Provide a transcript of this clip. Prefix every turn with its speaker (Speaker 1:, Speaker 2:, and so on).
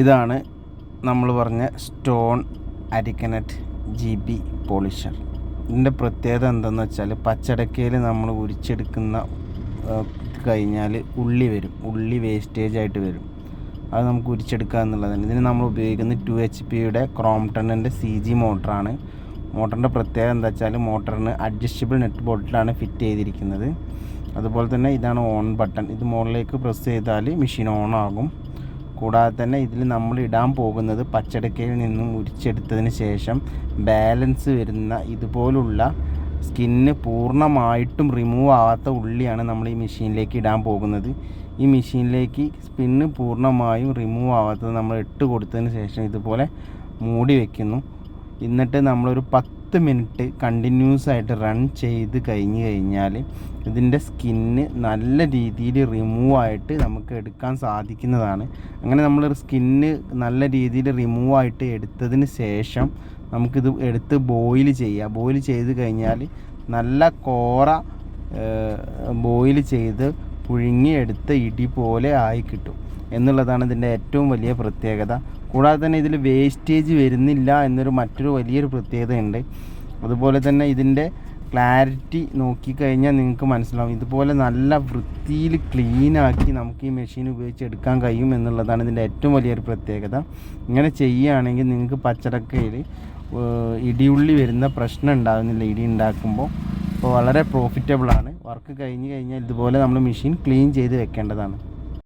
Speaker 1: ഇതാണ് നമ്മൾ പറഞ്ഞ stone arecanut G B polisher. ഇതിന്റെ പ്രത്യേകത എന്തെന്ന് വെച്ചാൽ പച്ചടക്കയിൽ നമ്മൾ ഉരിച്ചെടുക്കുന്ന കഴിഞ്ഞാൽ ഉള്ളി വരും. ഉള്ളി വേസ്റ്റേജ് ആയിട്ട് വരും. അത് നമുക്ക് ഉരിച്ചെടുക്കുക എന്നുള്ളതാണ്. ഇതിന് നമ്മൾ ഉപയോഗിക്കുന്ന ടു എച്ച് പിയുടെ ക്രോംടണിന്റെ സി ജി മോട്ടറാണ് മോട്ടറിന്റെ പ്രത്യേകത എന്താ വെച്ചാൽ മോട്ടറിന് അഡ്ജസ്റ്റബിൾ നെറ്റ് ബോട്ടിലാണ് ഫിറ്റ് ചെയ്തിരിക്കുന്നത്. അതുപോലെ തന്നെ ഇതാണ് ഓൺ ബട്ടൺ ഇത് മുകളിലേക്ക് പ്രസ് ചെയ്താൽ മെഷീൻ ഓൺ ആകും. കൂടാതെ തന്നെ ഇതിൽ നമ്മൾ ഇടാൻ പോകുന്നത് പച്ചടക്കയിൽ നിന്നും ഉരിച്ചെടുത്തതിന് ശേഷം ബാലൻസ് വരുന്ന ഇതുപോലുള്ള സ്കിന്ന് പൂർണമായിട്ടും റിമൂവ് ആവാത്ത ഉള്ളിയാണ് നമ്മൾ ഈ മെഷീനിലേക്ക് ഇടാൻ പോകുന്നത്. ഈ മെഷീനിലേക്ക് സ്പിന്ന് പൂർണമായും റിമൂവ് ആവാത്തത് നമ്മൾ ഇട്ട് കൊടുത്തതിന് ശേഷം ഇതുപോലെ മൂടി വയ്ക്കുന്നു എന്നിട്ട് നമ്മളൊരു പത്ത് മിനിറ്റ് കണ്ടിന്യൂസ് ആയിട്ട് റൺ ചെയ്ത് കഴിഞ്ഞ് കഴിഞ്ഞാൽ ഇതിന്റെ സ്കിന്ന് നല്ല രീതിയിൽ റിമൂവ് ആയിട്ട് നമുക്ക് എടുക്കാൻ സാധിക്കുന്നതാണ്. അങ്ങനെ നമ്മൾ സ്കിന്ന് നല്ല രീതിയിൽ റിമൂവ് ആയിട്ട് എടുത്തതിന് ശേഷം നമുക്കിത് എടുത്ത് ബോയിൽ ചെയ്യുക ബോയിൽ ചെയ്ത് കഴിഞ്ഞാൽ നല്ല കോറ ബോയിൽ ചെയ്ത് പുഴുങ്ങിയെടുത്ത ഇടി പോലെ ആയി കിട്ടും. എന്നുള്ളതാണ് ഇതിന്റെ ഏറ്റവും വലിയ പ്രത്യേകത. കൂടാതെ തന്നെ ഇതിൽ വേസ്റ്റേജ് വരുന്നില്ല എന്നൊരു മറ്റൊരു വലിയൊരു പ്രത്യേകതയുണ്ട്. അതുപോലെ തന്നെ ഇതിന്റെ ക്ലാരിറ്റി നോക്കിക്കഴിഞ്ഞാൽ നിങ്ങൾക്ക് മനസ്സിലാവും. ഇതുപോലെ നല്ല വൃത്തിയിൽ ക്ലീനാക്കി നമുക്ക് ഈ മെഷീൻ ഉപയോഗിച്ച് എടുക്കാൻ കഴിയും എന്നുള്ളതാണ് ഇതിന്റെ ഏറ്റവും വലിയൊരു പ്രത്യേകത. ഇങ്ങനെ ചെയ്യുകയാണെങ്കിൽ നിങ്ങൾക്ക് പച്ചടക്കയിൽ ഇടിയുള്ളി വരുന്ന പ്രശ്നം ഉണ്ടാകുന്നില്ല. ഇടി ഉണ്ടാക്കുമ്പോൾ അപ്പോൾ വളരെ പ്രോഫിറ്റബിളാണ് വർക്ക് കഴിഞ്ഞ് കഴിഞ്ഞാൽ ഇതുപോലെ നമ്മൾ മെഷീൻ ക്ലീൻ ചെയ്ത് വെക്കേണ്ടതാണ്.